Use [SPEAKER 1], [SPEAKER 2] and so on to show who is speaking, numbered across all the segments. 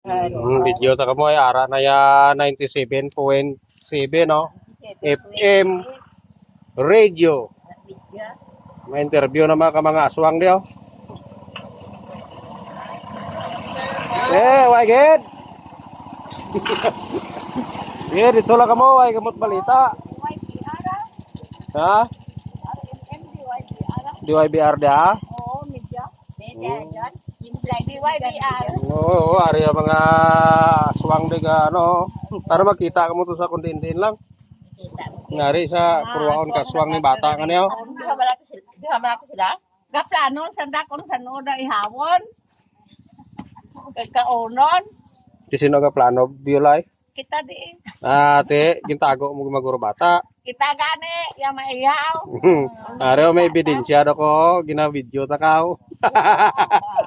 [SPEAKER 1] Mm, video ta kamo ay ara na ya 97.7 no. FM radio. May interview na mga mga aswang diyo. Eh, why good? Eh, dito lang kamo, ay gamot balita. Ha? DYBR da? Oo, Oo, oh, area mga suwang dega no. Tara makita kamu tuh sa kundin lang. Ngari sa kurwaon ka suwang ni bata ngani yo. Dihamala ko sila.
[SPEAKER 2] Gaplano sanda kon sanoda ihawon. onon.
[SPEAKER 1] Di sino ka plano biolay? Eh.
[SPEAKER 2] Kita di.
[SPEAKER 1] Ah, te, gintago mo maguro bata.
[SPEAKER 2] Kita gani ya maihaw.
[SPEAKER 1] Ari oh, may ebidensya do ko
[SPEAKER 3] gina video ta kau. Oh,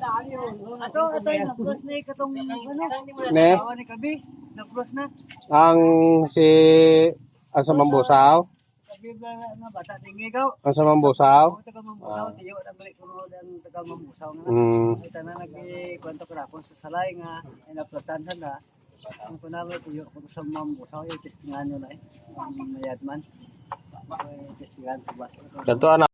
[SPEAKER 3] Na yun. Ato ato na plus na katong ano.
[SPEAKER 1] Ne,
[SPEAKER 3] Awa ni kabi na plus na.
[SPEAKER 1] ang si ang sa mambusaw,
[SPEAKER 3] Kabi ba na bata tingigaw.
[SPEAKER 1] ang sa mambusaw.
[SPEAKER 3] Ako taga mambusaw tiyo na balik kuno ang taga mambusaw nga.
[SPEAKER 1] Mm.
[SPEAKER 3] Ay tanan nagkwento ko na kung sa salay nga ay naplatan na. Ang kunami tiyo ko sa mambusaw yung testingan nyo na eh. Ang mayadman. Ay testingan sa basa.
[SPEAKER 1] Ganto ana